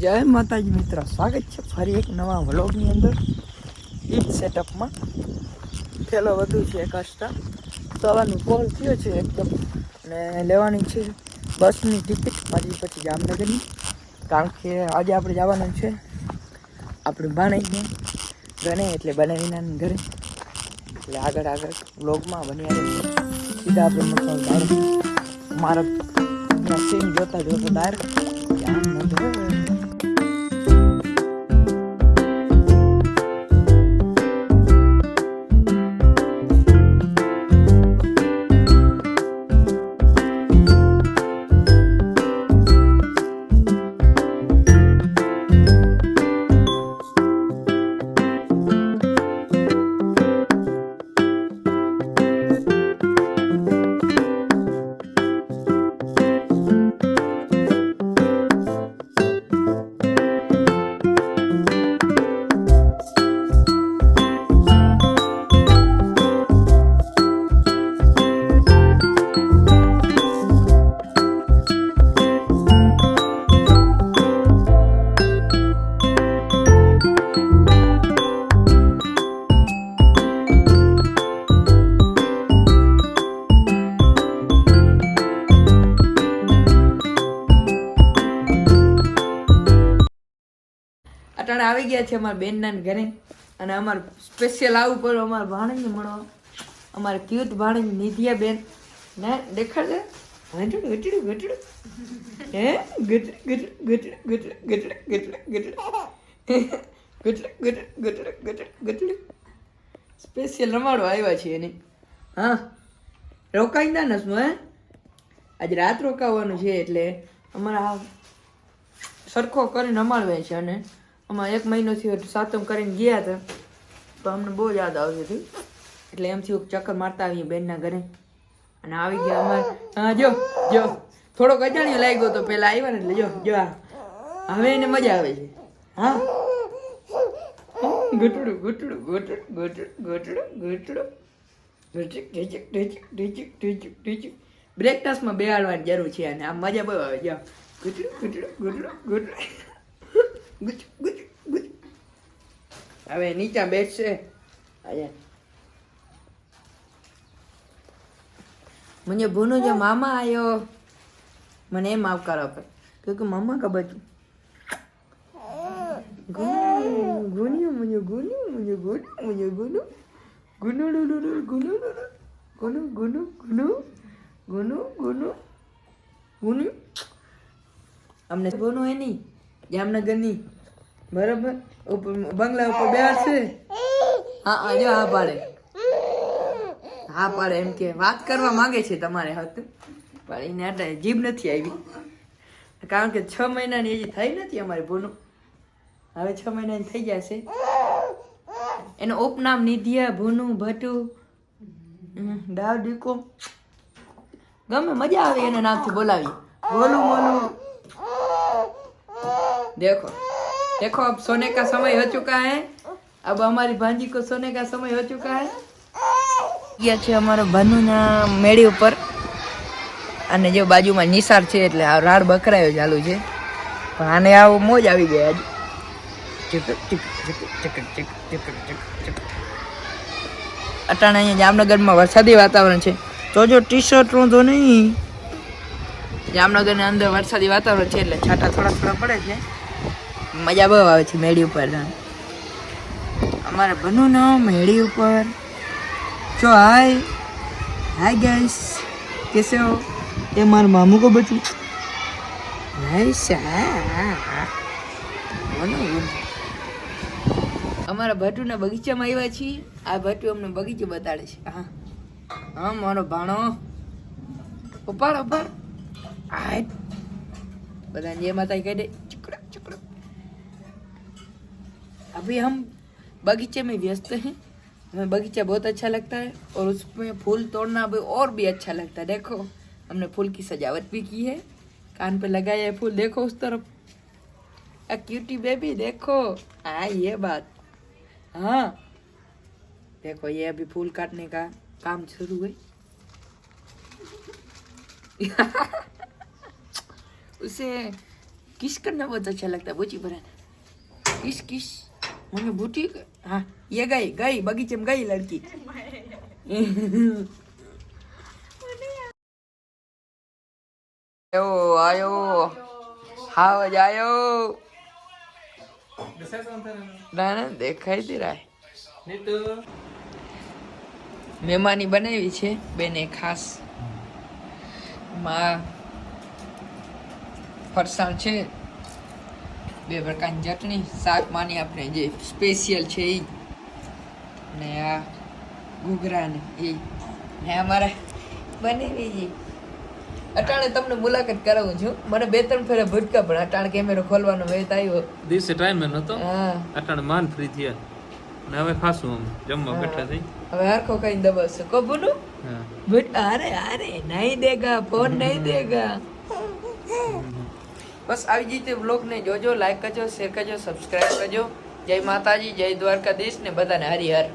જય માતાજી મિત્ર, સ્વાગત છે ફરી એક નવા વ્લોગની અંદર. એ સેટઅપમાં થેલો વધુ છે એક અષ્ટા સવારનું કોલ થયો છે એકદમ. અને લેવાની છે બસની ટિકિટ મારી પછી જામનગરની. કારણ કે આજે આપણે જવાનું છે આપણે ભાણેજને ગણે એટલે બનાવીના ઘરે. એટલે આગળ આગળ વ્લોગમાં બની સીધા આપણે મારા સીન જોતા જોતા ડાયરેક્ટ જામનગર. અટાણે આવી ગયા છે અમારા બેનના ઘરે. અને અમારે સ્પેશિયલ આવવું પડ્યું, અમારા ભાણેજને મળવા. અમારે ક્યુટ ભાણેજ નિધિયા બેન ને, દેખાડે ગટડું ગટડું ગટડું. હે? ગટડું ગટડું ગટડું ગટડું ગટડું ગટડું ગટડું ગટડું ગટડું ગટડું સ્પેશિયલ રમાડવા આવ્યા છીએ એને. હા, રોકાઈ ના નસમાં, હે? આજે રાત રોકાવાનું છે એટલે અમારા સરખો કરીને અમાળવે છે અને આમાં એક મહિનો થયો સાતમ કરીને ગયા હતા. તો અમને બહુ યાદ આવતી હતી. એટલે એમ થયું ચક્કર મારતા આવીએ બેનના ઘરે. અને આવી ગયા અમારે. હા, જો જો. થોડોક અજાણ્યો લાગ્યો તો પેલા આવ્યા ને એટલે જો જો હવે એને મજા આવે છે. હા? ઘૂંટડું ઘૂંટડું ઘૂંટડું ઘૂંટડું ઘૂંટડું ઘૂંટડું ઢીચક ઢીચક ઢીચક ઢીચક ઢીચક ઢીચક. બ્રેકફાસ્ટમાં બેહાડવાની જરૂર છે અને આ મજા બહુ આવે. જાઓ ઘૂંટડું ઘૂંટડું ઘૂંટડું ગુટડું A ver, Nita, verse. Allá. Mañana, bueno, ya mamá, ayo. Mane mau karo pe. Ke ke mama ka baju. Gunu, gunu munyo gunu, munyo gunu, munyo gunu. Gunu lu lu lu gunu lu lu. Gunu gunu eni. જામનગરની. બરાબર? બંગલા ઉપર બેસે હા હા, જો હા પાડે. હા પાડે, એમ કે વાત કરવા માંગે છે તમારે હાથ પણ એને આટલા જીભ નથી આવી. કારણ કે છ મહિનાની હજી થઈ નથી અમારી ભૂનું. હવે છ મહિનાની થઈ જશે. એનું ઉપનામ નિધિયા, ભૂનું ભટુ દાવ ડીકો ગમે મજા આવે એના નામથી બોલાવી. બોલું બોલું. देखो देखो अब सोने का समय हो चुका है अब हमारी भांजी को सोने का समय हो चुका है ગયા છે અમારા ભાનુના મેળી ઉપર. અને જે બાજુમાં નિસાર છે એટલે આ રાડ બકરાયો ચાલુ છે. પણ આને આવો મોજ આવી ગઈ આજે. અટાણે અહીંયા જામનગરમાં વરસાદી વાતાવરણ છે. તો જો ટી શર્ટ વાંધો નહીં. જામનગરની અંદર વરસાદી વાતાવરણ છે એટલે છાંટા થોડા થોડા પડે છે. મજા બહુ આવે છે મેળી ઉપર અમારા બનુનો મેળી ઉપર. જો હાય. હાય ગેસ કેસે હો? એ મારા મામુ કો બચું અમારા ભટ્ટુના બગીચામાં આવ્યા છીએ. આ ભટ્ટુ અમને બગીચો બતાડે છે. હા. હા મારો ભાણો. ઉપાડ ઉપાડ. આ બધા જે માતા કહી દે. अभी हम बगीचे में व्यस्त हैं। हमें बगीचा बहुत अच्छा लगता है और उसमें फूल तोड़ना भी और भी अच्छा लगता है। देखो, हमने फूल की सजावट भी की है। कान पे लगाया है फूल, देखो उस तरफ़। आ क्यूटी बेबी देखो। हाँ ये बात। हाँ। देखो, ये अभी फूल काटने का काम शुरू है उसे किस करना बहुत अच्छा लगता है। बूची बहन किस किस મમ્મી બુટી હા એ ગઈ ગઈ બગીચે ગઈ લડકી. આયો આયો. હાવ જ આયો. ના દેખાય તી મહેમાની બનાવી છે બેને ખાસ. માં ફરસાણ છે. બે પ્રકારની ચટણી શાક માની આપણે જે સ્પેશિયલ છે એ ને આ ઘૂઘરાને એ ને અમારે બનેલી એ અટાણે તમને મુલાકાત કરાવું છું. મને બે ત્રણ ફેરા ભટકા પણ અટાણે કેમેરો ખોલવાનો વેત આવ્યો દિવસે ટાઈમ નતો હા. અટાણે માન ફ્રી થયા. ને હવે ખાસું આમ જમવા બેઠા થઈ. હવે હરખો કઈ દબાવશે. કબુનું? બટ અરે અરે નહીં દેગા ફોન નહીં દેગા. બસ આવી જ રીતે બ્લોગને જોજો લાઈક કરજો શેર કરજો સબસ્ક્રાઈબ કરજો. જય માતાજી, જય દ્વારકાધીશ ને બધાને હરિહર.